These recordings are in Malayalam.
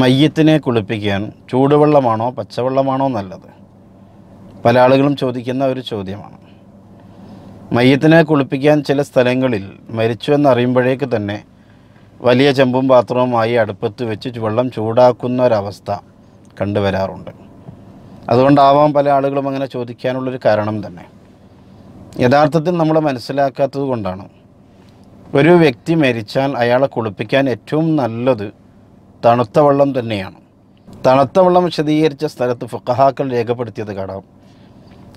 മയ്യത്തിനെ കുളിപ്പിക്കാൻ ചൂടുവെള്ളമാണോ പച്ചവെള്ളമാണോ നല്ലത്? പല ആളുകളും ചോദിക്കുന്ന ഒരു ചോദ്യമാണ്. മയ്യത്തിനെ കുളിപ്പിക്കാൻ ചില സ്ഥലങ്ങളിൽ മരിച്ചു എന്നറിയുമ്പോഴേക്ക് തന്നെ വലിയ ചെമ്പും പാത്രവുമായി അടുപ്പത്ത് വെച്ച് വെള്ളം ചൂടാക്കുന്ന ഒരവസ്ഥ കണ്ടുവരാറുണ്ട്. അതുകൊണ്ടാവാം പല ആളുകളും അങ്ങനെ ചോദിക്കാനുള്ളൊരു കാരണം തന്നെ. യഥാർത്ഥത്തിൽ നമ്മൾ മനസ്സിലാക്കാത്തത് കൊണ്ടാണ്. ഒരു വ്യക്തി മരിച്ചാൽ അയാളെ കുളിപ്പിക്കാൻ ഏറ്റവും നല്ലത് തണുത്ത വെള്ളം തന്നെയാണ്. തണുത്ത വെള്ളം വിശദീകരിച്ച സ്ഥലത്ത് ഫുക്കഹാക്കൾ രേഖപ്പെടുത്തിയത് കാണാം.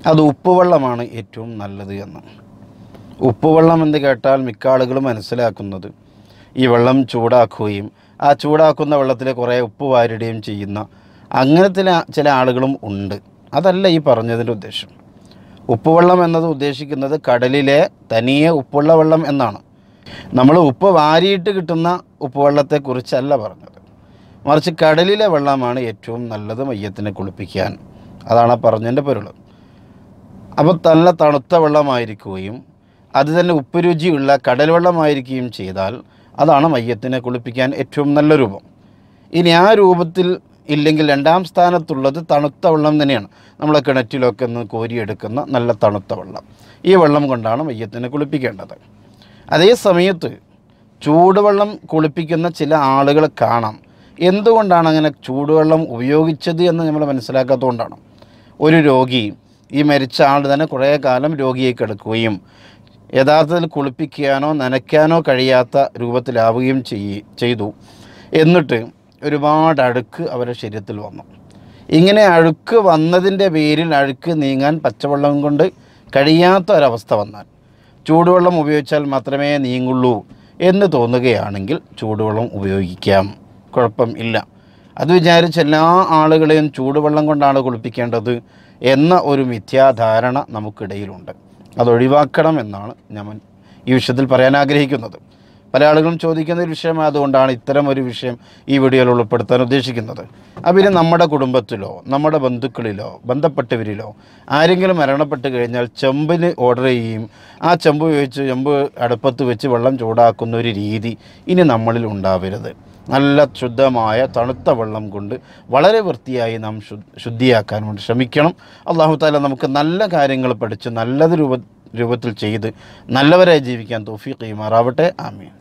അത് ഉപ്പുവെള്ളമാണ് ഏറ്റവും നല്ലത് എന്ന്. ഉപ്പുവെള്ളം എന്ന് കേട്ടാൽ മിക്ക ആളുകളും മനസ്സിലാക്കുന്നത് ഈ വെള്ളം ചൂടാക്കുകയും ആ ചൂടാക്കുന്ന വെള്ളത്തിൽ കുറേ ഉപ്പ് വാരിടുകയും ചെയ്യുന്ന അങ്ങനത്തെ ചില ആളുകളും ഉണ്ട്. അതല്ല ഈ പറഞ്ഞതിന്റെ ഉദ്ദേശം. ഉപ്പുവെള്ളം എന്നത് ഉദ്ദേശിക്കുന്നത് കടലിലെ തനിയെ ഉപ്പുള്ള വെള്ളം എന്നാണ്. നമ്മൾ ഉപ്പ് വാരിയിട്ട് കിട്ടുന്ന ഉപ്പുവെള്ളത്തെക്കുറിച്ചല്ല പറഞ്ഞത്. മറിച്ച് കടലിലെ വെള്ളമാണ് ഏറ്റവും നല്ലത് മയ്യത്തിനെ കുളിപ്പിക്കാൻ. അതാണ് ആ പറഞ്ഞതിന്റെ പൊരുൾ. അപ്പോൾ നല്ല തണുത്ത വെള്ളമായിരിക്കുകയും അത് തന്നെ ഉപ്പ് രുചിയുള്ള കടൽ വെള്ളമായിരിക്കുകയും ചെയ്താൽ അതാണ് മയ്യത്തിനെ കുളിപ്പിക്കാൻ ഏറ്റവും നല്ല രൂപം. ഇനി ആ രൂപത്തിൽ ഇല്ലെങ്കിൽ രണ്ടാം സ്ഥാനത്തുള്ളത് തണുത്ത വെള്ളം തന്നെയാണ്. നമ്മളെ കിണറ്റിലൊക്കെ നിന്ന് കോരിയെടുക്കുന്ന നല്ല തണുത്ത വെള്ളം. ഈ വെള്ളം കൊണ്ടാണ് മയ്യത്തിനെ കുളിപ്പിക്കേണ്ടത്. അതേ സമയത്ത് ചൂടുവെള്ളം കുളിപ്പിക്കുന്ന ചില ആളുകൾ കാണാം. എന്തുകൊണ്ടാണ് അങ്ങനെ ചൂടുവെള്ളം ഉപയോഗിച്ചത് എന്ന് നമ്മൾ മനസ്സിലാക്കാത്തതുകൊണ്ടാണ്. ഒരു രോഗി ഈ മരിച്ച ആൾ തന്നെ കുറേ കാലം രോഗിയെ കിടക്കുകയും യഥാർത്ഥത്തിൽ കുളിപ്പിക്കാനോ നനയ്ക്കാനോ കഴിയാത്ത രൂപത്തിലാവുകയും ചെയ്തു. എന്നിട്ട് ഒരുപാട് അഴുക്ക് അവരുടെ ശരീരത്തിൽ വന്നു. ഇങ്ങനെ അഴുക്ക് വന്നതിന്റെ പേരിൽ അഴുക്ക് നീങ്ങാൻ പച്ചവെള്ളം കൊണ്ട് കഴിയാത്ത ഒരവസ്ഥ വന്നാൽ ചൂടുവെള്ളം ഉപയോഗിച്ചാൽ മാത്രമേ നീങ്ങുള്ളൂ എന്ന് തോന്നുകയാണെങ്കിൽ ചൂടുവെള്ളം ഉപയോഗിക്കാം. കുഴപ്പം ഇല്ല. അത് വിചാരിച്ച് എല്ലാ ആളുകളെയും ചൂടുവെള്ളം കൊണ്ടാണ് കുളിപ്പിക്കേണ്ടത് എന്ന ഒരു മിഥ്യാധാരണ നമുക്കിടയിലുണ്ട്. അതൊഴിവാക്കണം എന്നാണ് ഞാൻ ഈ വിഷയത്തിൽ പറയാൻ ആഗ്രഹിക്കുന്നത്. പല ആളുകളും ചോദിക്കുന്ന ഒരു വിഷയമായതുകൊണ്ടാണ് ഇത്തരം ഒരു വിഷയം ഈ വീഡിയോയിൽ ഉൾപ്പെടുത്താൻ ഉദ്ദേശിക്കുന്നത്. അപ്പം നമ്മുടെ കുടുംബത്തിലോ നമ്മുടെ ബന്ധുക്കളിലോ ബന്ധപ്പെട്ടവരിലോ ആരെങ്കിലും മരണപ്പെട്ട് കഴിഞ്ഞാൽ ചെമ്പിന് ഓർഡർ ചെയ്യുകയും ആ ചെമ്പ് ഉപയോഗിച്ച് ചെമ്പ് അടുപ്പത്ത് വെച്ച് വെള്ളം ചൂടാക്കുന്ന ഒരു രീതി ഇനി നമ്മളിൽ ഉണ്ടാവരുത്. നല്ല ശുദ്ധമായ തണുത്ത വെള്ളം കൊണ്ട് വളരെ വൃത്തിയായി നാം ശുദ്ധിയാക്കാൻ വേണ്ടി ശ്രമിക്കണം. അള്ളാഹു താല നമുക്ക് നല്ല കാര്യങ്ങൾ പഠിച്ച് നല്ലത് രൂപ രൂപത്തിൽ ചെയ്ത് നല്ലവരായി ജീവിക്കാൻ തോഫി കൈമാറാവട്ടെ ആമീൻ.